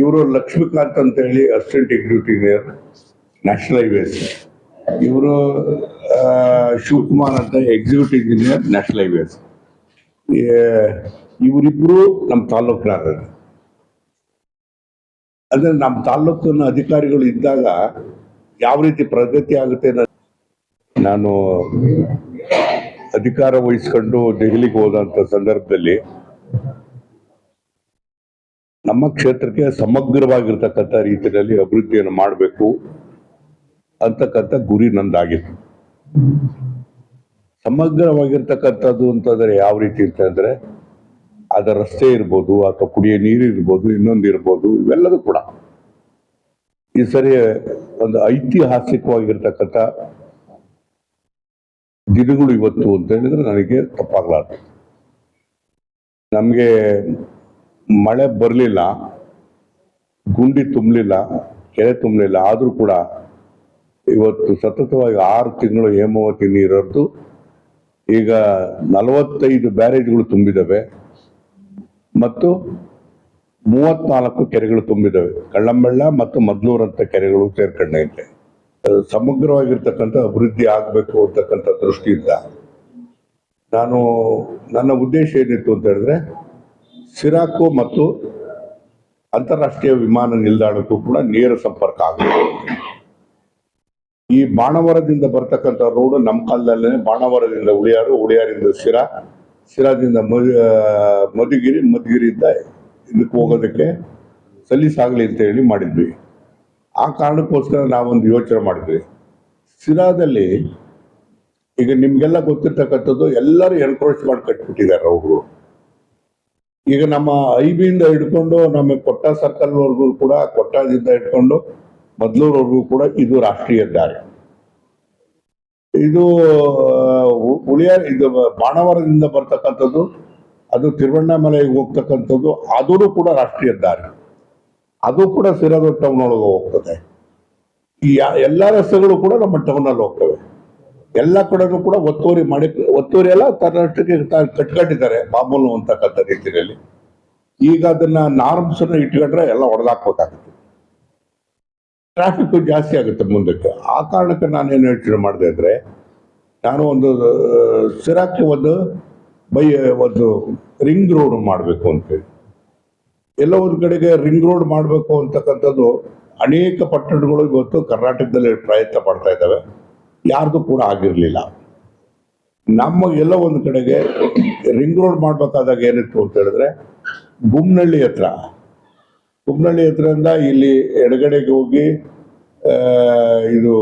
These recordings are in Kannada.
ಇವರು ಲಕ್ಷ್ಮೀಕಾಂತ್ ಅಂತ ಹೇಳಿ ಅಸಿಸ್ಟೆಂಟ್ ಎಕ್ಸಿಕ್ಯೂಟಿವ್ ನ್ಯಾಷನಲ್ ಹೈವೇಸ್ ಇವರು ಶಿವಕುಮಾರ್ ಅಂತ ಎಕ್ಸಿಕ್ಯೂಟಿವ್ ಇಂಜಿನಿಯರ್, ನ್ಯಾಷನಲ್ ಹೈವೇಸ್ ಇವರಿಬ್ರು ನಮ್ಮ ತಾಲೂಕಿನಾರ ಅಂದ್ರೆ ನಮ್ಮ ತಾಲೂಕಿನ ಅಧಿಕಾರಿಗಳು ಇದ್ದಾಗ ಯಾವ ರೀತಿ ಪ್ರಗತಿ ಆಗುತ್ತೆ ನಾನು ಅಧಿಕಾರ ವಹಿಸ್ಕೊಂಡು ದೆಹಲಿಗೆ ಹೋದಂತ ಸಂದರ್ಭದಲ್ಲಿ ನಮ್ಮ ಕ್ಷೇತ್ರಕ್ಕೆ ಸಮಗ್ರವಾಗಿರ್ತಕ್ಕಂಥ ರೀತಿಯಲ್ಲಿ ಅಭಿವೃದ್ಧಿಯನ್ನು ಮಾಡಬೇಕು ಅಂತಕ್ಕಂಥ ಗುರಿ ನಂದಾಗಿತ್ತು. ಸಮಗ್ರವಾಗಿರ್ತಕ್ಕಂಥದ್ದು ಅಂತಂದ್ರೆ ಯಾವ ರೀತಿ ಅಂತಂದ್ರೆ ಅದರ ರಸ್ತೆ ಇರ್ಬೋದು ಅಥವಾ ಕುಡಿಯೋ ನೀರು ಇರ್ಬೋದು, ಇನ್ನೊಂದು ಇರ್ಬೋದು, ಇವೆಲ್ಲದೂ ಕೂಡ. ಈ ಸರಿ ಒಂದು ಐತಿಹಾಸಿಕವಾಗಿರ್ತಕ್ಕಂಥ ದಿನಗಳು ಇವತ್ತು ಅಂತ ಹೇಳಿದ್ರೆ ನನಗೆ ತಪ್ಪಾಗ್ಲಾರ್ದು. ನಮಗೆ ಮಳೆ ಬರಲಿಲ್ಲ, ಗುಂಡಿ ತುಂಬಲಿಲ್ಲ, ಕೆರೆ ತುಂಬಲಿಲ್ಲ, ಆದರೂ ಕೂಡ ಇವತ್ತು ಸತತವಾಗಿ ಆರು ತಿಂಗಳು ಹೇಮಾವತಿ ನೀರದ್ದು. ಈಗ ನಲವತ್ತೈದು ಬ್ಯಾರೇಜ್ಗಳು ತುಂಬಿದ್ದಾವೆ ಮತ್ತು ಮೂವತ್ನಾಲ್ಕು ಕೆರೆಗಳು ತುಂಬಿದವೆ. ಕಳ್ಳಂಬೆಳ್ಳ ಮತ್ತು ಮದ್ಲೂರಂಥ ಕೆರೆಗಳು ಸೇರ್ಕೊಂಡೈತೆ ಇದೆ ಸಮಗ್ರವಾಗಿರ್ತಕ್ಕಂಥ ಅಭಿವೃದ್ಧಿ ಆಗಬೇಕು ಅಂತಕ್ಕಂಥ ದೃಷ್ಟಿಯಿಂದ ನಾನು, ನನ್ನ ಉದ್ದೇಶ ಏನಿತ್ತು ಅಂತ ಹೇಳಿದ್ರೆ ಸಿರಾಕು ಮತ್ತು ಅಂತಾರಾಷ್ಟ್ರೀಯ ವಿಮಾನ ನಿಲ್ದಾಣಕ್ಕೂ ಕೂಡ ನೇರ ಸಂಪರ್ಕ ಆಗಬೇಕು ಈ ಬಾಣವರದಿಂದ ಬರ್ತಕ್ಕಂಥ ರೋಡ್ ನಮ್ಮ ಕಾಲದಲ್ಲೇ ಬಾಣವರದಿಂದ ಉಳಿಯಾರು, ಉಳಿಯಾರಿಂದ ಸಿರಾ ಸಿರಾದಿಂದ ಮಧು ಮಧುಗಿರಿ, ಮಧುಗಿರಿಯಿಂದ ಇದಕ್ಕೆ ಹೋಗೋದಕ್ಕೆ ಸಲೀಸಾಗಲಿ ಅಂತ ಹೇಳಿ ಮಾಡಿದ್ವಿ. ಆ ಕಾರಣಕ್ಕೋಸ್ಕರ ನಾವೊಂದು ಯೋಚನೆ ಮಾಡಿದ್ವಿ. ಸಿರಾದಲ್ಲಿ ಈಗ ನಿಮಗೆಲ್ಲ ಗೊತ್ತಿರ್ತಕ್ಕಂಥದ್ದು ಎಲ್ಲರೂ ಎನ್ಕ್ರೋಚ್ ಮಾಡಿ ಕಟ್ಬಿಟ್ಟಿದ್ದಾರೆ ಅವರು. ಈಗ ನಮ್ಮ ಐಬಿಯಿಂದ ಬಿಯಿಂದ ಹಿಡ್ಕೊಂಡು ನಮ್ಮ ಕೊಟ್ಟ ಸರ್ಕಲ್ ವರ್ಗು ಕೂಡ, ಕೊಟ್ಟದಿಂದ ಹಿಡ್ಕೊಂಡು ಮೊದ್ಲೂರ್ವರೆಗೂ ಕೂಡ ಇದು ರಾಷ್ಟ್ರೀಯ ದಾರಿ. ಇದು ಉಳಿಯ, ಇದು ಬಾಣವರದಿಂದ ಬರ್ತಕ್ಕಂಥದ್ದು, ಅದು ತಿರುವಣ್ಣಾಮಲೆಗೆ ಹೋಗ್ತಕ್ಕಂಥದ್ದು, ಅದೂ ಕೂಡ ರಾಷ್ಟ್ರೀಯ ದಾರಿ. ಅದು ಕೂಡ ಸಿರಾದ ಟೌನ್ ಒಳಗೆ ಹೋಗ್ತದೆ. ಈ ಎಲ್ಲಾ ರಸ್ತೆಗಳು ಕೂಡ ನಮ್ಮ ಟೌನ್ ಅಲ್ಲಿ ಹೋಗ್ತವೆ. ಎಲ್ಲ ಕಡೆನೂ ಕೂಡ ಒತ್ತುವರಿ ಮಾಡಿ, ಒತ್ತುವರಿ ಎಲ್ಲ ತನ್ನಷ್ಟಕ್ಕೆ ಕಟ್ಕಟ್ಟಿದ್ದಾರೆ ಮಾಮೂಲು ಅಂತಕ್ಕಂಥ ರೀತಿಯಲ್ಲಿ. ಈಗ ಅದನ್ನ ನಾರ್ಮ್ಸ್ ಇಟ್ಕೊಂಡ್ರೆ ಎಲ್ಲ ಹೊಡೆದಾಕ್ಬೇಕಾಗುತ್ತೆ ಟ್ರಾಫಿಕ್ ಜಾಸ್ತಿ ಆಗುತ್ತೆ ಮುಂದಕ್ಕೆ. ಆ ಕಾರಣಕ್ಕೆ ನಾನು ಏನು ಯೋಚನೆ ಮಾಡಿದೆ ಅಂದ್ರೆ, ನಾನು ಒಂದು ಸಿರಾಕ್ಕೆ ಒಂದು ಬೈ, ಒಂದು ರಿಂಗ್ ರೋಡ್ ಮಾಡಬೇಕು ಅಂತೇಳಿ ಎಲ್ಲ ಒಂದು ಕಡೆಗೆ ರಿಂಗ್ ರೋಡ್ ಮಾಡಬೇಕು ಅಂತಕ್ಕಂಥದ್ದು ಅನೇಕ ಪಟ್ಟಣಗಳು ಇವತ್ತು ಕರ್ನಾಟಕದಲ್ಲಿ ಪ್ರಯತ್ನ ಪಡ್ತಾ ಇದ್ದಾವೆ. ಯಾರ್ದು ಕೂಡ ಆಗಿರಲಿಲ್ಲ. ನಮ್ಮ ಎಲ್ಲ ಒಂದು ಕಡೆಗೆ ರಿಂಗ್ ರೋಡ್ ಮಾಡ್ಬೇಕಾದಾಗ ಏನಿತ್ತು ಅಂತ ಹೇಳಿದ್ರೆ ಗುಮ್ನಳ್ಳಿ ಹತ್ರ. ಗುಮ್ನಳ್ಳಿ ಹತ್ರದಿಂದ ಇಲ್ಲಿ ಎಡಗಡೆಗೆ ಹೋಗಿ ಇದು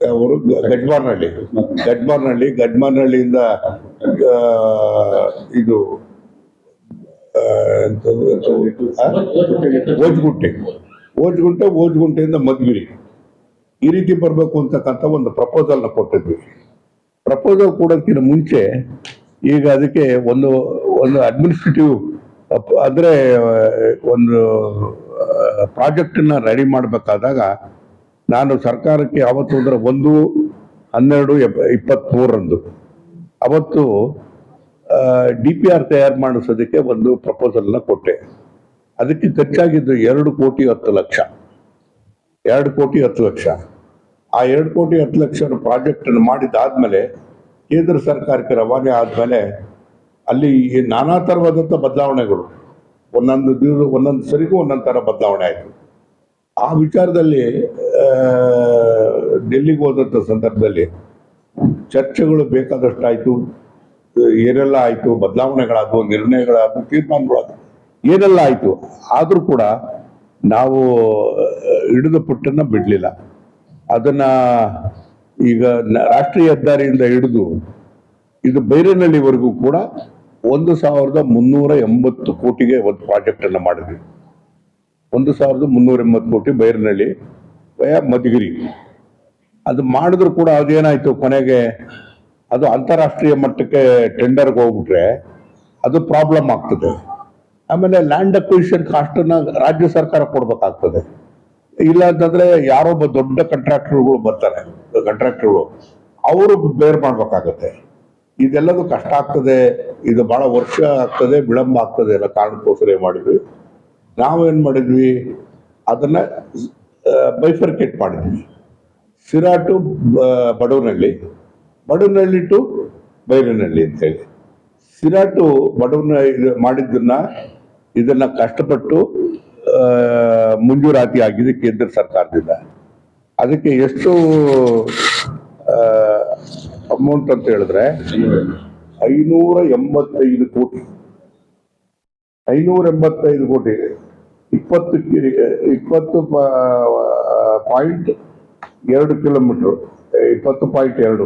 ಅವರು ಗಜ್ಮಾರ್ನಹಳ್ಳಿ ಗಜ್ಮಾರ್ನಹಳ್ಳಿ ಗಜ್ಮಾರ್ನಹಳ್ಳಿಯಿಂದ ಇದು? ಓಜ್ಗುಂಟೆ ಓಜ್ಗುಂಟೆ ಓಜ್ಗುಂಟೆಯಿಂದ ಮಧುಗಿರಿ ಈ ರೀತಿ ಬರಬೇಕು ಅಂತಕ್ಕಂಥ ಒಂದು ಪ್ರಪೋಸಲ್ನ ಕೊಟ್ಟಿದ್ವಿ. ಪ್ರಪೋಸಲ್ ಕೊಡೋದಕ್ಕಿಂತ ಮುಂಚೆ ಈಗ ಅದಕ್ಕೆ ಒಂದು ಒಂದು ಅಡ್ಮಿನಿಸ್ಟ್ರೇಟಿವ್ ಅಂದ್ರೆ, ಒಂದು ಪ್ರಾಜೆಕ್ಟನ್ನ ರೆಡಿ ಮಾಡಬೇಕಾದಾಗ ನಾನು ಸರ್ಕಾರಕ್ಕೆ ಅವತ್ತು ಅಂದ್ರೆ ಒಂದು, ಹನ್ನೆರಡು ಇಪ್ಪತ್ತ್ಮೂರರಂದು ಅವತ್ತು ಡಿ ಪಿ ಆರ್ ತಯಾರು ಮಾಡಿಸೋದಕ್ಕೆ ಒಂದು ಪ್ರಪೋಸಲ್ನ ಕೊಟ್ಟೆ. ಅದಕ್ಕೆ ಖರ್ಚಾಗಿದ್ದು ಎರಡು ಕೋಟಿ ಹತ್ತು ಲಕ್ಷ. ಎರಡು ಕೋಟಿ ಹತ್ತು ಲಕ್ಷ. ಆ ಎರಡು ಕೋಟಿ ಹತ್ತು ಲಕ್ಷ ಪ್ರಾಜೆಕ್ಟ್ ಅನ್ನು ಮಾಡಿದ್ದಾದ್ಮೇಲೆ ಕೇಂದ್ರ ಸರ್ಕಾರಕ್ಕೆ ರವಾನೆ ಆದ್ಮೇಲೆ ಅಲ್ಲಿ ನಾನಾ ಥರವಾದಂಥ ಬದಲಾವಣೆಗಳು, ಒಂದೊಂದು ದಿವಸ, ಒಂದೊಂದು ಸರಿಗೂ ಒಂದೊಂದು ಥರ ಬದಲಾವಣೆ ಆಯಿತು. ಆ ವಿಚಾರದಲ್ಲಿ ಡೆಲ್ಲಿಗೆ ಹೋದಂಥ ಸಂದರ್ಭದಲ್ಲಿ ಚರ್ಚೆಗಳು ಬೇಕಾದಷ್ಟು ಆಯಿತು ಏನೆಲ್ಲ ಆಯಿತು, ಬದಲಾವಣೆಗಳಾದವು, ನಿರ್ಣಯಗಳಾದವು, ತೀರ್ಮಾನಗಳಾದವು, ಏನೆಲ್ಲ ಆಯಿತು, ಆದರೂ ಕೂಡ ನಾವು ಹಿಡಿದು ಪುಟ್ಟನ್ನ ಬಿಡಲಿಲ್ಲ. ಅದನ್ನ ಈಗ ರಾಷ್ಟ್ರೀಯ ಹೆದ್ದಾರಿಯಿಂದ ಹಿಡಿದು ಇದು ಬೈರನಹಳ್ಳಿವರೆಗೂ ಕೂಡ ಒಂದು ಸಾವಿರದ ಮುನ್ನೂರ ಎಂಬತ್ತು ಕೋಟಿಗೆ ಒಂದು ಪ್ರಾಜೆಕ್ಟ್ ಅನ್ನು ಮಾಡಿದ್ವಿ. ಒಂದು ಸಾವಿರದ ಮುನ್ನೂರ ಎಂಬತ್ತು ಕೋಟಿ ಬೈರನಹಳ್ಳಿ ವಯ ಮಧುಗಿರಿ. ಅದು ಮಾಡಿದ್ರು ಕೂಡ ಅದೇನಾಯ್ತು ಕೊನೆಗೆ, ಅದು ಅಂತಾರಾಷ್ಟ್ರೀಯ ಮಟ್ಟಕ್ಕೆ ಟೆಂಡರ್ಗೆ ಹೋಗ್ಬಿಟ್ರೆ ಅದು ಪ್ರಾಬ್ಲಮ್ ಆಗ್ತದೆ. ಆಮೇಲೆ ಲ್ಯಾಂಡ್ ಅಕ್ವಿಷನ್ ಕಾಸ್ಟನ್ನ ರಾಜ್ಯ ಸರ್ಕಾರ ಕೊಡ್ಬೇಕಾಗ್ತದೆ. ಇಲ್ಲ ಅಂತಂದ್ರೆ ಯಾರೊಬ್ಬ ದೊಡ್ಡ ಕಾಂಟ್ರಾಕ್ಟರ್ಗಳು ಬರ್ತಾರೆ ಕಾಂಟ್ರಾಕ್ಟರ್ಗಳು ಅವರು ಬೇರ್ ಮಾಡ್ಬೇಕಾಗತ್ತೆ. ಇದೆಲ್ಲದು ಕಷ್ಟ ಆಗ್ತದೆ, ಇದು ಬಹಳ ವರ್ಷ ಆಗ್ತದೆ, ವಿಳಂಬ ಆಗ್ತದೆ ಎಲ್ಲ ಕಾರಣಕ್ಕೋಸ್ಕರ ಮಾಡಿದ್ವಿ. ನಾವೇನು ಮಾಡಿದ್ವಿ? ಅದನ್ನ ಬೈಫರ್ಕೇಟ್ ಮಾಡಿದ್ವಿ. ಸಿರಾ ಟು ಬಡವನಹಳ್ಳಿ ಬಡವನಹಳ್ಳಿ ಟು ಬೈರನಹಳ್ಳಿ ಅಂತೇಳಿ. ಸಿರಾ ಟು ಬಡವನ ಮಾಡಿದ್ದನ್ನ ಇದನ್ನ ಕಷ್ಟಪಟ್ಟು ಮಂಜೂರಾತಿ ಆಗಿದೆ ಕೇಂದ್ರ ಸರ್ಕಾರದಿಂದ. ಅದಕ್ಕೆ ಎಷ್ಟು ಅಮೌಂಟ್ ಅಂತ ಹೇಳಿದ್ರೆ ಐನೂರ ಎಂಬತ್ತೈದು ಕೋಟಿ. ಐನೂರ ಎಂಬತ್ತೈದು ಕೋಟಿ. ಇಪ್ಪತ್ತು ಇಪ್ಪತ್ತು ಪಾಯಿಂಟ್ ಎರಡು ಕಿಲೋಮೀಟರ್. ಇಪ್ಪತ್ತು ಪಾಯಿಂಟ್ ಎರಡು.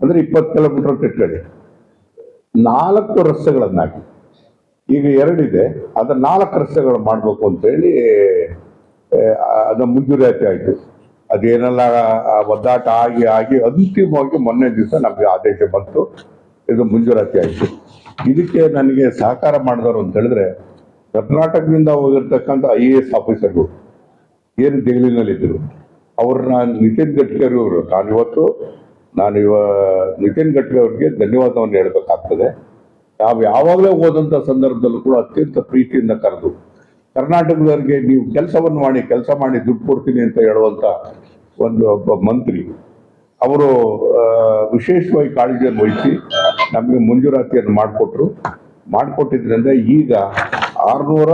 ಅಂದ್ರೆ ಇಪ್ಪತ್ತು ಕಿಲೋಮೀಟರ್ ಇಟ್ಕೊಳ್ಳಿ. ನಾಲ್ಕು ರಸ್ತೆಗಳನ್ನಾಗಿ ಈಗ ಎರಡಿದೆ. ಅದ ನಾಲ್ಕು ರಸ್ತೆಗಳು ಮಾಡಬೇಕು ಅಂತೇಳಿ ಅದು ಮಂಜೂರಾತಿ ಆಯಿತು. ಅದೇನೆಲ್ಲ ಒದ್ದಾಟ ಆಗಿ ಆಗಿ ಅಂತಿಮವಾಗಿ ಮೊನ್ನೆ ದಿವಸ ನಮಗೆ ಆದೇಶ ಬಂತು. ಇದು ಮುಂಜೂರಾತಿ ಆಯಿತು. ಇದಕ್ಕೆ ನನಗೆ ಸಹಕಾರ ಮಾಡಿದವರು ಅಂತ ಹೇಳಿದ್ರೆ, ಕರ್ನಾಟಕದಿಂದ ಹೋಗಿರ್ತಕ್ಕಂಥ ಐ ಎ ಎಸ್ ಆಫೀಸರ್ಗಳು, ಏನು ದೆಹಲಿನಲ್ಲಿದ್ದರು ಅವ್ರನ್ನ ನಿತಿನ್ ಗಡ್ಕರಿ ಅವರು ನಾನು ಇವತ್ತು ನಾನು ಇವ ನಿತಿನ್ ಗಡ್ಕರಿ ಅವರಿಗೆ ಧನ್ಯವಾದವನ್ನು ಹೇಳಬೇಕಾಗ್ತದೆ. ನಾವು ಯಾವಾಗಲೇ ಹೋದಂಥ ಸಂದರ್ಭದಲ್ಲೂ ಕೂಡ ಅತ್ಯಂತ ಪ್ರೀತಿಯಿಂದ ಕರೆದು, ಕರ್ನಾಟಕದವರಿಗೆ ನೀವು ಕೆಲಸವನ್ನು ಮಾಡಿ, ಕೆಲಸ ಮಾಡಿ ದುಡ್ಡು ಕೊಡ್ತೀನಿ ಅಂತ ಹೇಳುವಂಥ ಒಂದು ಒಬ್ಬ ಮಂತ್ರಿ, ಅವರು ವಿಶೇಷವಾಗಿ ಕಾಳಜಿಯನ್ನು ವಹಿಸಿ ನಮಗೆ ಮಂಜೂರಾತಿಯನ್ನು ಮಾಡಿಕೊಟ್ರು. ಮಾಡಿಕೊಟ್ಟಿದ್ರಿಂದ ಈಗ ಆರುನೂರ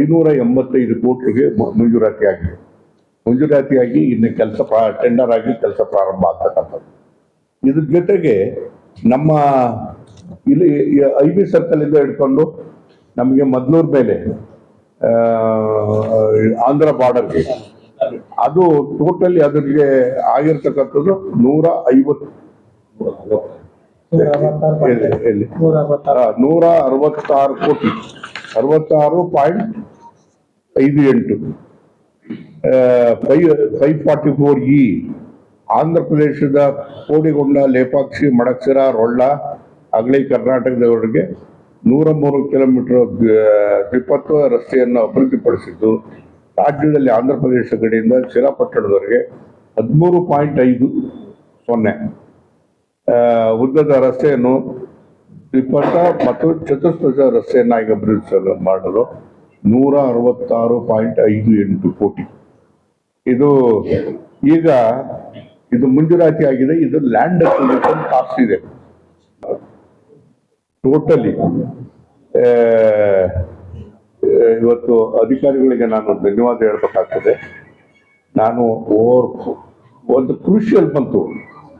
ಐನೂರ ಎಂಬತ್ತೈದು ಕೋಟಿಗೆ ಮಂಜೂರಾತಿ ಆಗಿದೆ. ಮಂಜೂರಾತಿಯಾಗಿ ಇನ್ನು ಕೆಲಸ ಟೆಂಡರ್ ಆಗಿ ಕೆಲಸ ಪ್ರಾರಂಭ ಆಗ್ತಕ್ಕಂಥದ್ದು. ಇದ್ರ ಜೊತೆಗೆ ನಮ್ಮ ಇಲ್ಲಿ ಐ ಬಿ ಸರ್ಕಲ್ ಇಂದ ಹಿಡ್ಕೊಂಡು ನಮಗೆ ಮದ್ಲೂರ್ ಮೇಲೆ ಆ, ಆಂಧ್ರ ಬಾರ್ಡರ್ಗೆ ಅದು ಟೋಟಲಿ ಅದಕ್ಕೆ ಆಗಿರ್ತಕ್ಕಂಥದ್ದು ನೂರ ಐವತ್ತು. ನೂರ ಅರವತ್ತಾರು ಕೋಟಿ. ಅರವತ್ತಾರು ಪಾಯಿಂಟ್ ಐದು ಎಂಟು. Five five forty four E Andhra ಪ್ರದೇಶದ ಕೋಡಿಗೊಂಡ ಲೇಪಾಕ್ಷಿ ಮಡಕ್ಸಿರ ರೊಳ್ಳ ಅಗಳಿ ಕರ್ನಾಟಕದವರೆಗೆ ನೂರ ಮೂರು ಕಿಲೋಮೀಟರ್ ದ್ವಿಪಥ ರಸ್ತೆಯನ್ನು ಅಭಿವೃದ್ಧಿಪಡಿಸಿದ್ದು, ರಾಜ್ಯದಲ್ಲಿ ಆಂಧ್ರ ಪ್ರದೇಶ ಕಡೆಯಿಂದ ಶಿರಾಪಟ್ಟಣದವರೆಗೆ ಹದಿಮೂರು ಪಾಯಿಂಟ್ ಐದು ಸೊನ್ನೆ. ಉದ್ದದ ರಸ್ತೆಯನ್ನು ದ್ವಿಪಥ ಮತ್ತು ಚತುಷ್ಪಥ ರಸ್ತೆಯನ್ನಾಗಿ ಅಭಿವೃದ್ಧಿಸಲು ಮಾಡಲು ನೂರ ಅರವತ್ತಾರು ಪಾಯಿಂಟ್ ಐದು ಎಂಟು ಕೋಟಿ. ಇದು ಈಗ, ಇದು ಮಂಜೂರಾತಿ ಆಗಿದೆ ಇದು ಲ್ಯಾಂಡ್ ಕಾಸ್ಟ್ ಇದೆ. ಟೋಟಲಿ ಇವತ್ತು ಅಧಿಕಾರಿಗಳಿಗೆ ನಾನು ಧನ್ಯವಾದ ಹೇಳ್ಬೇಕಾಗ್ತದೆ. ನಾನು ಓವರ್ ಒಂದು ಕ್ರೂಷಿಯಲ್ ಬಂತು.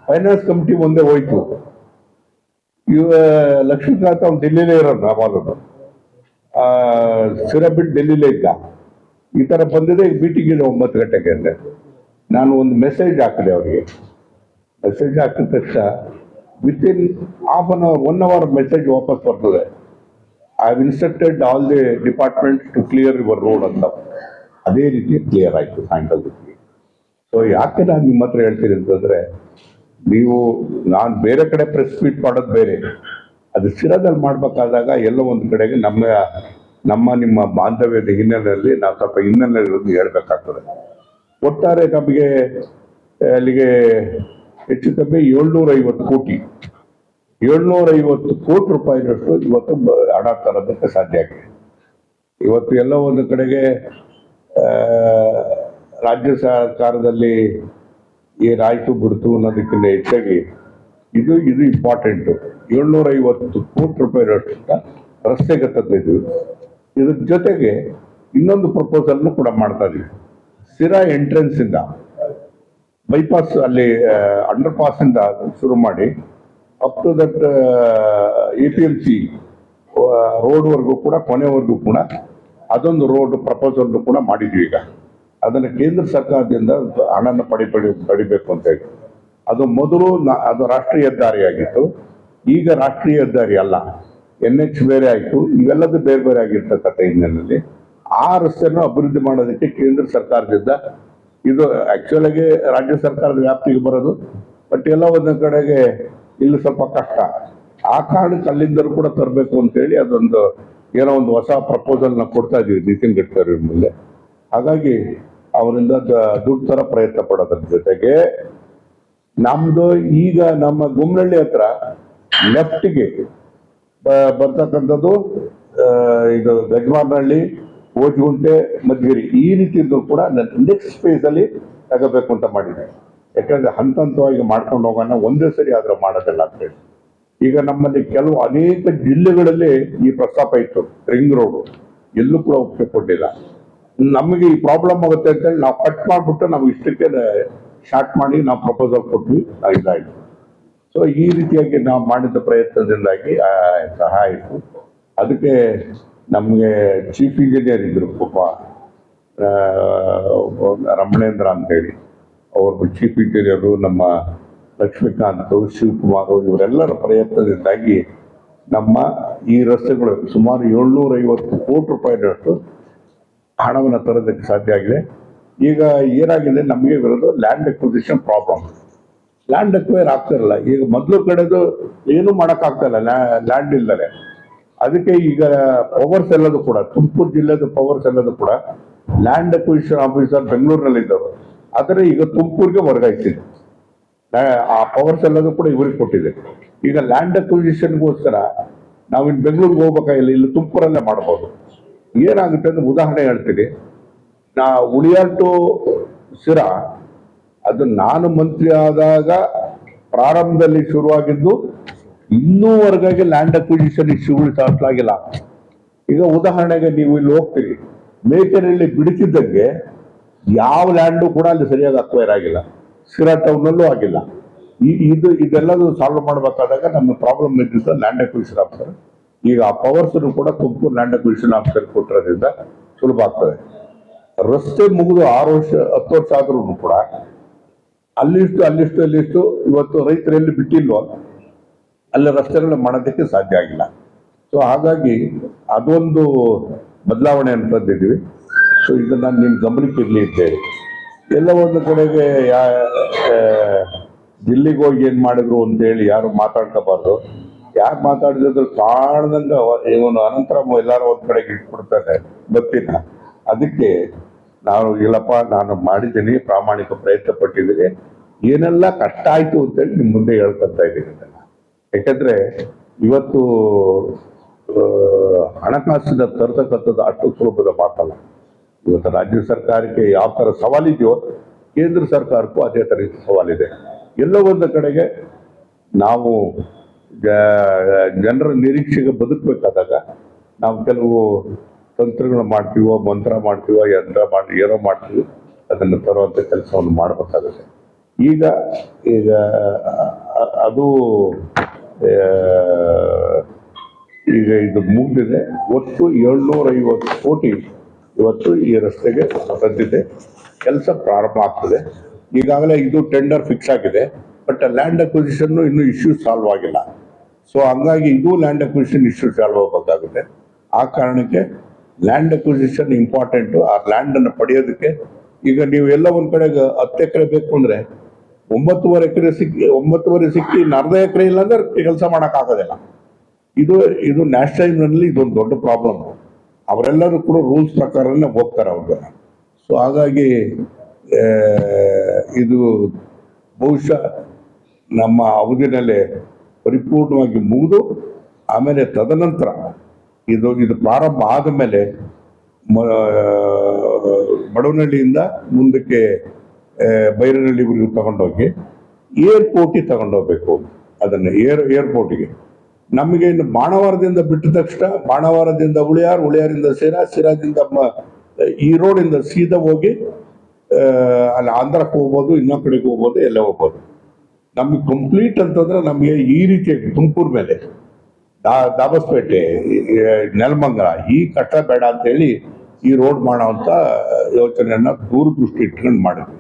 ಫೈನಾನ್ಸ್ ಕಮಿಟಿ ಮುಂದೆ ಹೋಯ್ತು. ಇವ ಲಕ್ಷ್ಮೀಕಾಂತ್ ಅವ್ನು ಡೆಲ್ಲಿಲೇ ಇರೋದು ಅವಾಗದು ಸ್ಥಿರ ಬಿಟ್ಟು ಡೆಲ್ಲಿಲೇ ಇದ್ದ. ಈ ಥರ ಬಂದಿದೆ ಮೀಟಿಂಗ್ ಇದೆ ಒಂಬತ್ತು ಗಂಟೆಗೆ ಅಂದ್ರೆ ನಾನು ಒಂದು ಮೆಸೇಜ್ ಹಾಕಿದೆ ಅವರಿಗೆ. ಮೆಸೇಜ್ ಹಾಕಿದ ತಕ್ಷಣ within half an hour one hour message ವಾಪಸ್ ಬರ್ತದೆ. I have instructed all the department to clear your road ಅಂತ ಅದೇ ರೀತಿ ಕ್ಲಿಯರ್ ಆಯಿತು ಸಾಯಂಕಾಲದಲ್ಲಿ ಸೊ ಯಾಕೆ ನಾನು ನಿಮ್ಮ ಹತ್ರ ಹೇಳ್ತೀನಿ ಅಂತಂದರೆ ನೀವು, ನಾನು ಬೇರೆ ಕಡೆ ಪ್ರೆಸ್ ಮೀಟ್ ಮಾಡೋದು ಬೇರೆ. ಅದು ಸ್ಥಿರದಲ್ಲಿ ಮಾಡಬೇಕಾದಾಗ ಎಲ್ಲೋ ಒಂದು ಕಡೆಗೆ ನಮ್ಮ ನಮ್ಮ ನಿಮ್ಮ ಬಾಂಧವ್ಯದ ಹಿನ್ನೆಲೆಯಲ್ಲಿ ನಾವು ಸ್ವಲ್ಪ ಹಿನ್ನೆಲೆಯಲ್ಲಿ ಹೇಳ್ಬೇಕಾಗ್ತದೆ. ಒಟ್ಟಾರೆ ನಮಗೆ, ಅಲ್ಲಿಗೆ ಹೆಚ್ಚು ಕಮ್ಮಿ ಏಳ್ನೂರ ಐವತ್ತು ಕೋಟಿ. ಏಳ್ನೂರ ಐವತ್ತು ಕೋಟಿ ರೂಪಾಯಿನಷ್ಟು ಇವತ್ತು ಹಣ ತರೋದಕ್ಕೆ ಸಾಧ್ಯ ಆಗಿದೆ. ಇವತ್ತು ಎಲ್ಲ ಒಂದು ಕಡೆಗೆ ರಾಜ್ಯ ಸರ್ಕಾರದಲ್ಲಿ ಏನಾಯಿತು ಬಿಡ್ತು ಅನ್ನೋದಕ್ಕಿಂತ ಹೆಚ್ಚಾಗಿ ಇದು ಇದು ಇಂಪಾರ್ಟೆಂಟು ಏಳ್ನೂರ ಐವತ್ತು ಕೋಟಿ ರೂಪಾಯಿನಷ್ಟು ರಸ್ತೆಗೆ ತಂದಿದ್ವಿ. ಇದ್ರ ಜೊತೆಗೆ ಇನ್ನೊಂದು ಪ್ರಪೋಸಲ್ನು ಕೂಡ ಮಾಡ್ತಾ ಇದೀವಿ. ಸಿರಾ ಎಂಟ್ರೆನ್ಸ್ ಇಂದ ಬೈಪಾಸ್ ಅಲ್ಲಿ ಅಂಡರ್ ಪಾಸ್ ಇಂದ ಶುರು ಮಾಡಿ up to that A P M C ರೋಡ್ವರೆಗೂ ಕೂಡ, ಕೊನೆವರೆಗೂ ಕೂಡ, ಅದೊಂದು ರೋಡ್ ಪ್ರಪೋಸಲ್ ಕೂಡ ಮಾಡಿದ್ವಿ ಈಗ. ಅದನ್ನು ಕೇಂದ್ರ ಸರ್ಕಾರದಿಂದ ಹಣನ ಪಡಿ ಪಡಿ, ಪಡಿಬೇಕು ಅಂತ ಹೇಳಿ. ಅದು ಮೊದಲು ಅದು ರಾಷ್ಟ್ರೀಯ ಹೆದ್ದಾರಿ ಆಗಿತ್ತು. ಈಗ ರಾಷ್ಟ್ರೀಯ ಹೆದ್ದಾರಿ ಅಲ್ಲ. ಎನ್ ಎಚ್ ಬೇರೆ ಆಯಿತು. ಇವೆಲ್ಲದೂ ಬೇರೆ ಬೇರೆ ಆಗಿರ್ತಕ್ಕಂಥ ಹಿನ್ನೆಲೆಯಲ್ಲಿ ಆ ರಸ್ತೆಯನ್ನು ಅಭಿವೃದ್ಧಿ ಮಾಡೋದಕ್ಕೆ ಕೇಂದ್ರ ಸರ್ಕಾರದಿಂದ ಇದು ಆಕ್ಚುಲ್ ಆಗಿ ರಾಜ್ಯ ಸರ್ಕಾರದ ವ್ಯಾಪ್ತಿಗೆ ಬರೋದು ಬಟ್ ಎಲ್ಲ ಒಂದೊಂದು ಕಡೆಗೆ ಇಲ್ಲಿ ಸ್ವಲ್ಪ ಕಷ್ಟ. ಆ ಕಾರಣಕ್ಕೆ ಅಲ್ಲಿಂದಲೂ ಕೂಡ ತರಬೇಕು ಅಂತೇಳಿ ಅದೊಂದು ಏನೋ ಒಂದು ಹೊಸ ಪ್ರಪೋಸಲ್ನ ಕೊಡ್ತಾ ಇದೀವಿ ನಿತಿನ್ ಗಡ್ಕರಿ ಮುಂದೆ. ಹಾಗಾಗಿ ಅವರಿಂದ ದುಡ್ಡು ತರ ಪ್ರಯತ್ನ ಪಡೋದ್ರ ಜೊತೆಗೆ ನಮ್ದು ಈಗ ನಮ್ಮ ಗುಮ್ಮನಳ್ಳಿ ಹತ್ರ ಲೆಫ್ಟ್ಗೆ ಬರ್ತಕ್ಕಂಥದ್ದು ಇದು ಗಜಮಾನಹಳ್ಳಿ ಓಜಗುಂಟೆ ಮಧುಗಿರಿ ಈ ರೀತಿ ಇದ್ದು ಕೂಡ ನೆಕ್ಸ್ಟ್ ಫೇಸಲ್ಲಿ ತಗೋಬೇಕು ಅಂತ ಮಾಡಿದೆ. ಯಾಕಂದ್ರೆ ಹಂತ ಹಂತವಾಗಿ ಮಾಡ್ಕೊಂಡು ಹೋಗೋಣ, ಒಂದೇ ಸರಿ ಆದರೆ ಮಾಡೋದಿಲ್ಲ ಅಂತ ಹೇಳಿ. ಈಗ ನಮ್ಮಲ್ಲಿ ಕೆಲವು ಅನೇಕ ಜಿಲ್ಲೆಗಳಲ್ಲಿ ಈ ಪ್ರಸ್ತಾಪ ಇತ್ತು ರಿಂಗ್ ರೋಡ್ ಎಲ್ಲೂ ಕೂಡ ಒಪ್ಪಿಗೆ ಕೊಟ್ಟಿಲ್ಲ. ನಮಗೆ ಈ ಪ್ರಾಬ್ಲಮ್ ಆಗುತ್ತೆ ಅಂತ ಹೇಳಿ ನಾವು ಕಟ್ ಮಾಡಿಬಿಟ್ಟು ನಾವು ಇಷ್ಟಕ್ಕೆ ಶಾರ್ಟ್ ಮಾಡಿ ನಾವು ಪ್ರಪೋಸಲ್ ಕೊಟ್ವಿ ಇದಾಯಿತು. ಸೊ ಈ ರೀತಿಯಾಗಿ ನಾವು ಮಾಡಿದ ಪ್ರಯತ್ನದಿಂದಾಗಿ ಸಹಾಯ ಆಯಿತು. ಅದಕ್ಕೆ ನಮಗೆ ಚೀಫ್ ಇಂಜಿನಿಯರ್ ಇದ್ದರು ಪಾಪ ರಮಣೇಂದ್ರ ಅಂತೇಳಿ. ಅವರು ಚೀಫ್ ಇಂಜಿನಿಯರು ನಮ್ಮ ಲಕ್ಷ್ಮೀಕಾಂತ್, ಶಿವಕುಮಾರ್ ಇವರೆಲ್ಲರ ಪ್ರಯತ್ನದಿಂದಾಗಿ ನಮ್ಮ ಈ ರಸ್ತೆಗಳು ಸುಮಾರು ಏಳ್ನೂರ ಐವತ್ತು ಕೋಟಿ ರೂಪಾಯಿನಷ್ಟು ಹಣವನ್ನು ತರೋದಕ್ಕೆ ಸಾಧ್ಯ ಆಗಿದೆ. ಈಗ ಏನಾಗಿದೆ, ನಮಗೆ ಬರೋದು land acquisition problem land acquire ಆಗ್ತಿರಲ್ಲ ಈಗ ಮೊದಲು ಕಡೆದು ಏನು ಮಾಡೋಕ್ಕಾಗ್ತಾಯಿಲ್ಲ ಲ್ಯಾಂಡ್ ಇಲ್ಲದೆ ಅದಕ್ಕೆ ಈಗ ಪವರ್ಸ್ ಎಲ್ಲದು ಕೂಡ, ತುಮಕೂರು ಜಿಲ್ಲೆದು ಪವರ್ಸ್ ಎಲ್ಲದು ಕೂಡ ಲ್ಯಾಂಡ್ ಅಕ್ವಿಷನ್ ಆಫೀಸರ್ ಬೆಂಗಳೂರಿನಲ್ಲಿ ಇದ್ದವರು ಆದರೆ ಈಗ ತುಮಕೂರಿಗೆ ವರ್ಗಾಯಿಸಿದೆ ಆ- ಪವರ್ಸ್ ಎಲ್ಲದು ಕೂಡ ಇವ್ರಿಗೆ ಕೊಟ್ಟಿದೆ. ಈಗ ಲ್ಯಾಂಡ್ ಅಕ್ವಿಸಿಷನ್ಗೋಸ್ಕರ ನಾವು ಇನ್ನು ಬೆಂಗಳೂರಿಗೆ ಹೋಗ್ಬೇಕಾಗಿಲ್ಲ ಇಲ್ಲಿ ತುಮಕೂರಲ್ಲೇ ಮಾಡ್ಬೋದು. ಏನಾಗುತ್ತೆ ಅಂತ ಉದಾಹರಣೆ ಹೇಳ್ತೀನಿ. ನಾ ಉಳಿಯಾರ್ ಟು ಸಿರಾ ಅದು ನಾನು ಮಂತ್ರಿ ಆದಾಗ ಪ್ರಾರಂಭದಲ್ಲಿ ಶುರುವಾಗಿದ್ದು ಇನ್ನೂವರೆಗಾಗಿ ಲ್ಯಾಂಡ್ ಅಕ್ವಿಸಿಷನ್ ಇಶ್ಯೂಗಳು ಸಾಲ್ವ್ ಆಗಿಲ್ಲ. ಈಗ ಉದಾಹರಣೆಗೆ ನೀವು ಇಲ್ಲಿ ಹೋಗ್ತೀರಿ. ಮೇಕೆನಲ್ಲಿ ಬಿಡಿಸಿದ್ದಂಗೆ ಯಾವ ಲ್ಯಾಂಡು ಕೂಡ ಅಲ್ಲಿ ಸರಿಯಾಗಿ ಅಕ್ವೈರ್ ಆಗಿಲ್ಲ. ಸಿರಾ ಟೌನಲ್ಲೂ ಆಗಿಲ್ಲ. ಇದು ಇದೆಲ್ಲದೂ ಸಾಲ್ವ್ ಮಾಡಬೇಕಾದಾಗ ನಮ್ಮ ಪ್ರಾಬ್ಲಮ್ ಇದ್ದಿದ್ದು ಲ್ಯಾಂಡ್ ಅಕ್ವಿಸಿಷನ್ ಆಫೀಸರ್ ಈಗ ಆ ಪವರ್ಸನ್ನು ಕೂಡ ತುಮಕೂರು ಲ್ಯಾಂಡ್ ಅಕ್ವಿಸಿಷನ್ ಆಫೀಸರ್ ಕೊಟ್ಟಿರೋದ್ರಿಂದ ಸುಲಭ ಆಗ್ತದೆ. ರಸ್ತೆ ಮುಗಿದು ಆರು ವರ್ಷ, ಹತ್ತು ವರ್ಷ ಆದ್ರೂ ಕೂಡ ಅಲ್ಲಿಷ್ಟು ಅಲ್ಲಿಷ್ಟು ಅಲ್ಲಿಷ್ಟು ಇವತ್ತು ರೈತರೆಲ್ಲಿ ಬಿಟ್ಟಿಲ್ವೋ ಅಲ್ಲಿ ರಸ್ತೆಗಳನ್ನ ಮಾಡೋದಕ್ಕೆ ಸಾಧ್ಯ ಆಗಿಲ್ಲ. ಸೊ ಹಾಗಾಗಿ ಅದೊಂದು ಬದಲಾವಣೆ ಅಂತಂದಿದ್ವಿ. ಸೊ ಇದನ್ನ ನಿಮ್ಮ ಗಮನಕ್ಕೆ ಇರಲಿ ಅಂತೇಳಿ ಎಲ್ಲ ಒಂದು ಕಡೆಗೆ ಯಾ ದಿಲ್ಲಿಗೆ ಹೋಗಿ ಏನು ಮಾಡಿದ್ರು ಅಂತೇಳಿ ಯಾರು ಮಾತಾಡ್ಕೋಬಾರ್ದು. ಯಾರು ಮಾತಾಡಿದ್ರು ಕಾಣದಂಗೆ ಇವನು ಅನಂತರ ಎಲ್ಲರೂ ಒಂದು ಕಡೆಗೆ ಇಟ್ಬಿಡ್ತಾರೆ. ಗೊತ್ತಿಲ್ಲ. ಅದಕ್ಕೆ ನಾನು, ಇಲ್ಲಪ್ಪ, ನಾನು ಮಾಡಿದ್ದೀನಿ, ಪ್ರಾಮಾಣಿಕ ಪ್ರಯತ್ನ ಪಟ್ಟಿದ್ದೀನಿ. ಏನೆಲ್ಲ ಕಷ್ಟ ಆಯಿತು ಅಂತೇಳಿ ನಿಮ್ಮ ಮುಂದೆ ಹೇಳ್ಕೊತಾ ಇದ್ದೀನಿ. ಯಾಕಂದ್ರೆ ಇವತ್ತು ಹಣಕಾಸಿನ ತರ್ತಕ್ಕಂಥದ್ದು ಅಷ್ಟು ಸುಲಭದ ಮಾತಲ್ಲ. ಇವತ್ತು ರಾಜ್ಯ ಸರ್ಕಾರಕ್ಕೆ ಯಾವ ಥರ ಸವಾಲಿದೆಯೋ, ಕೇಂದ್ರ ಸರ್ಕಾರಕ್ಕೂ ಅದೇ ತರ ಸವಾಲಿದೆ. ಎಲ್ಲ ಒಂದು ಕಡೆಗೆ ನಾವು ಜನರ ನಿರೀಕ್ಷೆಗೆ ಬದುಕಬೇಕಾದಾಗ ನಾವು ಕೆಲವು ತಂತ್ರಗಳು ಮಾಡ್ತೀವೋ, ಮಂತ್ರ ಮಾಡ್ತೀವೋ, ಯಂತ್ರ ಮಾಡಿ, ಏನೋ ಮಾಡ್ತೀವಿ, ಅದನ್ನು ತರುವಂಥ ಕೆಲಸವನ್ನು ಮಾಡಬೇಕಾಗುತ್ತೆ. ಈಗ ಈಗ ಅದು ಈಗ ಇದು ಮುಗಿದಿದೆ. ಒಟ್ಟು ಏಳ್ನೂರ ಐವತ್ತು ಕೋಟಿ ಇವತ್ತು ಈ ರಸ್ತೆಗೆ ಬಂದಿದೆ. ಕೆಲಸ ಪ್ರಾರಂಭ ಆಗ್ತದೆ. ಈಗಾಗಲೇ ಇದು ಟೆಂಡರ್ ಫಿಕ್ಸ್ ಆಗಿದೆ. ಬಟ್ ಲ್ಯಾಂಡ್ ಅಕ್ವಿಸಿಷನ್ ಇನ್ನೂ ಇಶ್ಯೂ ಸಾಲ್ವ್ ಆಗಿಲ್ಲ. ಸೊ ಹಂಗಾಗಿ ಇದು ಲ್ಯಾಂಡ್ ಅಕ್ವಿಸಿಷನ್ ಇಶ್ಯೂ ಸಾಲ್ವ್ ಆಗಬೇಕಾಗುತ್ತೆ. ಆ ಕಾರಣಕ್ಕೆ ಲ್ಯಾಂಡ್ ಅಕ್ವಿಸಿಷನ್ ಇಂಪಾರ್ಟೆಂಟು ಆ ಲ್ಯಾಂಡ್ ಅನ್ನು ಪಡೆಯೋದಕ್ಕೆ ಈಗ ನೀವು ಎಲ್ಲ ಒಂದ್ ಕಡೆಗೆ ಹತ್ತು ಎಕರೆ ಬೇಕು ಅಂದ್ರೆ ಒಂಬತ್ತುವರೆ ಎಕರೆ ಸಿಕ್ಕಿ ಒಂಬತ್ತುವರೆ ಸಿಕ್ಕಿ ಅರ್ಧ ಎಕರೆ ಇಲ್ಲ ಅಂದ್ರೆ ಕೆಲಸ ಮಾಡೋಕ್ಕಾಗೋದಿಲ್ಲ ಇದು ಇದು ನ್ಯಾಷನಲ್ನಲ್ಲಿ ಇದೊಂದು ದೊಡ್ಡ ಪ್ರಾಬ್ಲಮ್ ಅವರೆಲ್ಲರೂ ಕೂಡ ರೂಲ್ಸ್ ಪ್ರಕಾರನೇ ಹೋಗ್ತಾರೆ ಅವ್ರಿಗೆ ಸೊ ಹಾಗಾಗಿ ಇದು ಬಹುಶಃ ನಮ್ಮ ಅವಧಿನಲ್ಲೇ ಪರಿಪೂರ್ಣವಾಗಿ ಮುಗಿದು, ಆಮೇಲೆ ತದನಂತರ ಇದು ಇದು ಪ್ರಾರಂಭ ಆದ ಮೇಲೆ ಮಡವನಹಳ್ಳಿಯಿಂದ ಮುಂದಕ್ಕೆ ಆ, ಊರಿಗೆ ತಗೊಂಡೋಗಿ ಏರ್ಪೋರ್ಟಿಗೆ ತಗೊಂಡೋಗ್ಬೇಕು. ಅದನ್ನು ಏರ್ ಏರ್ಪೋರ್ಟಿಗೆ. ನಮಗೆ ಇನ್ನು ಬಾಣವಾರದಿಂದ ಬಿಟ್ಟ ತಕ್ಷಣ ಬಾಣವಾರದಿಂದ ಉಳಿಯಾರ್ ಉಳಿಯಾರಿಂದ ಸಿರಾ ಸಿರಾದಿಂದ ಈ ರೋಡಿಂದ ಸೀದಾ ಹೋಗಿ ಅಲ್ಲಿ ಆಂಧ್ರಕ್ಕೆ ಹೋಗ್ಬೋದು ಇನ್ನೊಂದು ಕಡೆಗೆ ಹೋಗ್ಬೋದು ಎಲ್ಲ ಹೋಗ್ಬೋದು. ನಮಗೆ ಕಂಪ್ಲೀಟ್ ಅಂತಂದ್ರೆ ನಮಗೆ ಈ ರೀತಿಯಾಗಿ ತುಮಕೂರು ಮೇಲೆ ದಾ ದಾಬಸ್ಪೇಟೆ ನೆಲಮಂಗಲ ಈ ಕಟ್ಟ ಬೇಡ ಅಂತೇಳಿ ಈ ರೋಡ್ ಮಾಡೋ ಅಂತ ಯೋಚನೆಯನ್ನು ದೂರದೃಷ್ಟಿ ಇಟ್ಕೊಂಡು ಮಾಡಿದ್ವಿ.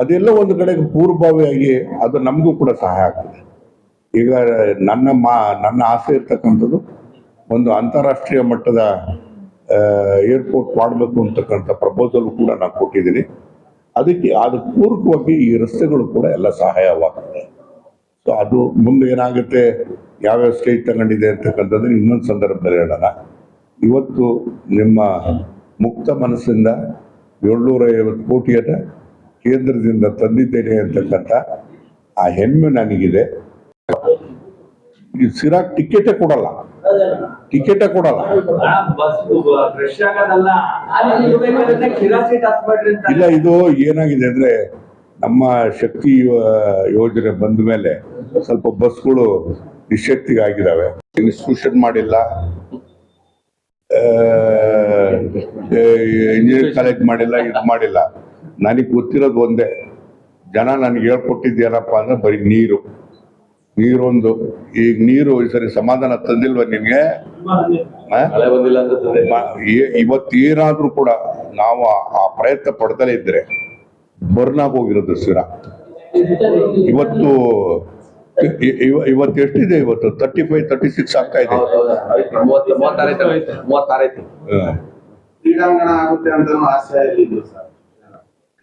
ಅದೆಲ್ಲ ಒಂದು ಕಡೆಗೆ ಪೂರ್ವಭಾವಿಯಾಗಿ ಅದು ನಮಗೂ ಕೂಡ ಸಹಾಯ ಆಗ್ತದೆ. ಈಗ ನನ್ನ ಮಾ, ನನ್ನ ಆಸೆ ಇರ್ತಕ್ಕಂಥದ್ದು ಒಂದು ಅಂತಾರಾಷ್ಟ್ರೀಯ ಮಟ್ಟದ ಏರ್ಪೋರ್ಟ್ ಮಾಡಬೇಕು ಅಂತಕ್ಕಂಥ ಪ್ರಪೋಸಲ್ ಕೂಡ ನಾನು ಕೊಟ್ಟಿದ್ದೀನಿ. ಅದಕ್ಕೆ, ಅದು ಪೂರ್ವಕವಾಗಿ ಈ ರಸ್ತೆಗಳು ಕೂಡ ಎಲ್ಲ ಸಹಾಯವಾಗ್ತದೆ. ಸೊ ಅದು ಮುಂದೆ ಏನಾಗುತ್ತೆ, ಯಾವ್ಯಾವ ಸ್ಟೇಜ್ ತಗೊಂಡಿದೆ ಅಂತಕ್ಕಂಥದ್ದು ಇನ್ನೊಂದು ಸಂದರ್ಭದಲ್ಲಿ ಹೇಳೋಣ. ಇವತ್ತು ನಿಮ್ಮ ಮುಕ್ತ ಮನಸ್ಸಿಂದ ಏಳ್ನೂರ ಐವತ್ತು ಕೋಟಿಯನ್ನು ಕೇಂದ್ರದಿಂದ ತಂದಿದ್ದೇನೆ ಅಂತಕ್ಕಂಥ ಆ ಹೆಮ್ಮೆ ನನಗಿದೆ. ಈ ಸಿರಾಕ್ ಟಿಕೆಟೇ ಕೊಡಲ್ಲ. ಟಿಕೆಟೇ ಕೊಡಲ್ಲ. ಇಲ್ಲ, ಇದು ಏನಾಗಿದೆ ಅಂದ್ರೆ ನಮ್ಮ ಶಕ್ತಿ ಯೋಜನೆ ಬಂದ ಮೇಲೆ ಸ್ವಲ್ಪ ಬಸ್ಗಳು ಆಗಿದಾವೆ ಇನ್ಸ್ಟಿಟ್ಯೂಷನ್ ಮಾಡಿಲ್ಲ. ಇಂಜಿನಿಯರಿಂಗ್ ಕಾಲೇಜ್ ಮಾಡಿಲ್ಲ, ಇದು ಮಾಡಿಲ್ಲ. ನನಗೆ ಗೊತ್ತಿರೋದು ಒಂದೇ. ಜನ ನನಗೆ ಹೇಳ್ಕೊಟ್ಟಿದ್ದೇನಪ್ಪ ಅಂದ್ರೆ ಬರೀ ನೀರು. ನೀರೊಂದು ಈಗ ನೀರು ಈ ಸರಿ ಸಮಾಧಾನ ತಂದಿಲ್ವ ನಿನ್ಗೆ ಏ- ಇವತ್ತೇನಾದ್ರೂ ಕೂಡ ನಾವು ಆ- ಪ್ರಯತ್ನ ಪಡ್ದಲೇ ಇದ್ರೆ ಬರ್ನಾಗ ಹೋಗಿರೋದು ಸಿರ ಇವತ್ತು ಇವತ್ತು ಎಷ್ಟಿದೆ ಇವತ್ತು? ತರ್ಟಿ ಫೈವ್ ತರ್ಟಿ ಸಿಕ್ಸ್ ಆಗ್ತಾ ಇದೆ.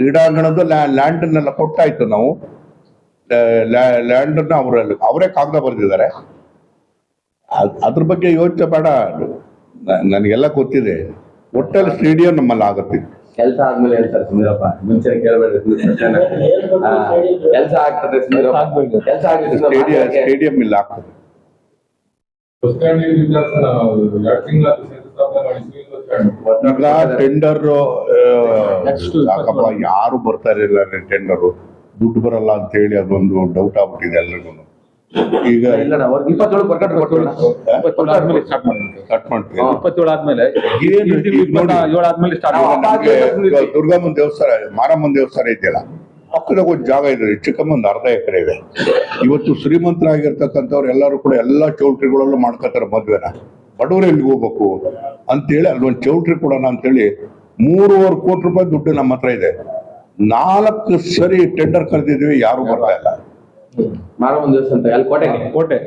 ಕ್ರೀಡಾಂಗಣದ ಲ್ಯಾಂಡನ್ನೆಲ್ಲ ಕೊಟ್ಟಾಯ್ತು ನಾವು. ಲ್ಯಾಂಡ್ ಅನ್ನ ಅವರಲ್ಲಿ ಅವರೇ ಕಾಗದ ಬರೆದಿದ್ದಾರೆ. ಅದ್- ಅದ್ರ ಬಗ್ಗೆ ಯೋಚನೆ ಬೇಡ. ನನಗೆಲ್ಲ ಗೊತ್ತಿದೆ. ಒಟ್ಟಲ್ಲಿ ಸ್ಟೇಡಿಯಂ ನಮ್ಮಲ್ಲಿ ಆಗುತ್ತೆ. ಕೆಲಸ ಆದ್ಮೇಲೆ ಹೇಳ್ತಾರೆ ಸುಮೀರಪ್ಪ. ಮುಂಚೆ ಕೇಳಬೇಡ್ರಿ. ಕೆಲಸ ಆಗ್ತದೆ ಸುಮೀರಪ್ಪ. ಕೆಲಸ ಆಗ್ತದೆ ಸ್ಟೇಡಿಯಂ ಸ್ಟೇಡಿಯಂ ಇಲ್ಲಿ ಆಗ್ತದೆ. ಟೆಂಡರ್ ಯಾಕಪ್ಪ ಯಾರು ಬರ್ತಾ ಇರಲಿಲ್ಲ ಟೆಂಡರ್ ದುಡ್ಡು ಬರಲ್ಲ ಅಂತ ಹೇಳಿ ಅದೊಂದು ಡೌಟ್ ಆಗ್ಬಿಟ್ಟಿದೆ ಎಲ್ಲರಿಗೂ ಈಗ ದುರ್ಗಮ್ಮನ ದೇವಸ್ಥಾನ ಮಾರಮ್ಮನ ದೇವಸ್ಥಾನ ಇದೆಯಲ್ಲ ಪಕ್ಕದಾಗ ಒಂದು ಜಾಗ ಇದೆ ಚಿಕ್ಕಮ್ಮಂದು ಅರ್ಧ ಎಕರೆ ಇದೆ. ಇವತ್ತು ಶ್ರೀಮಂತರಾಗಿರ್ತಕ್ಕಂಥವ್ರು ಎಲ್ಲರೂ ಕೂಡ ಎಲ್ಲಾ ಚೌಲ್ಟ್ರಿಗಳಲ್ಲೂ ಮಾಡ್ಕೋತಾರೆ ಮದ್ವೆನ. ಬಡವರು ಎಲ್ಲಿಗೆ ಹೋಗ್ಬೇಕು ಅಂತೇಳಿ ಅಲ್ಲೊಂದು ಚೌಲ್ಟ್ರಿ ಕೊಡೋಣ ಅಂತೇಳಿ ಮೂರುವರೆ ಕೋಟಿ ರೂಪಾಯಿ ದುಡ್ಡು ನಮ್ಮ ಹತ್ರ ಇದೆ. ನಾಲ್ಕು ಸರಿ ಟೆಂಡರ್ ಕರೆದಿದ್ವಿ ಯಾರು ಬರ್ತಾ ಇಲ್ಲ. ಕೋಟೆ.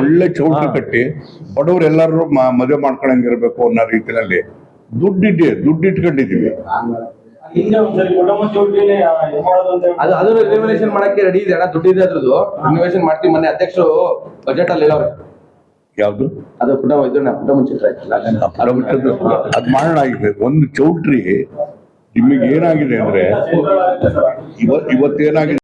ಒಳ್ಳೆ ಚೌಟ್ರಿ ಕಟ್ಟಿ ಬಡವರು ಎಲ್ಲರೂ ಮ- ಮದುವೆ ಮಾಡ್ಕೊಳಂಗಿರ್ಬೇಕು ಅನ್ನೋ ರೀತಿಯಲ್ಲಿ ದುಡ್ಡಿಟ್ಟು ದುಡ್ಡು ಇಟ್ಕೊಂಡಿದೀವಿ ಅದು ಅದನ್ನು ರಿನೋವೇಷನ್ ಮಾಡಕ್ಕೆ ರೆಡಿ ಇದೆ ಅಣ್ಣ ದುಡ್ಡಿದೆ ಅದ್ರದ್ದು. ರಿನೋವೇಷನ್ ಮಾಡ್ತೀವಿ ಮೊನ್ನೆ ಅಧ್ಯಕ್ಷರು ಬಜೆಟ್ ಅಲ್ಲಿ ಯಾವ್ದು? ಅದು ಪುಟ ಇದ್ರ ಪುಟ ಚಿತ್ರ ಆಯ್ತಲ್ಲ ಅದ್ ಮಾಡೋಣ ಆಗಿದೆ. ಒಂದು ಚೌಟ್ರಿ ನಿಮಗೆ ಏನಾಗಿದೆ ಅಂದ್ರೆ ಇವತ್ ಇವತ್ತೇನಾಗಿದೆ?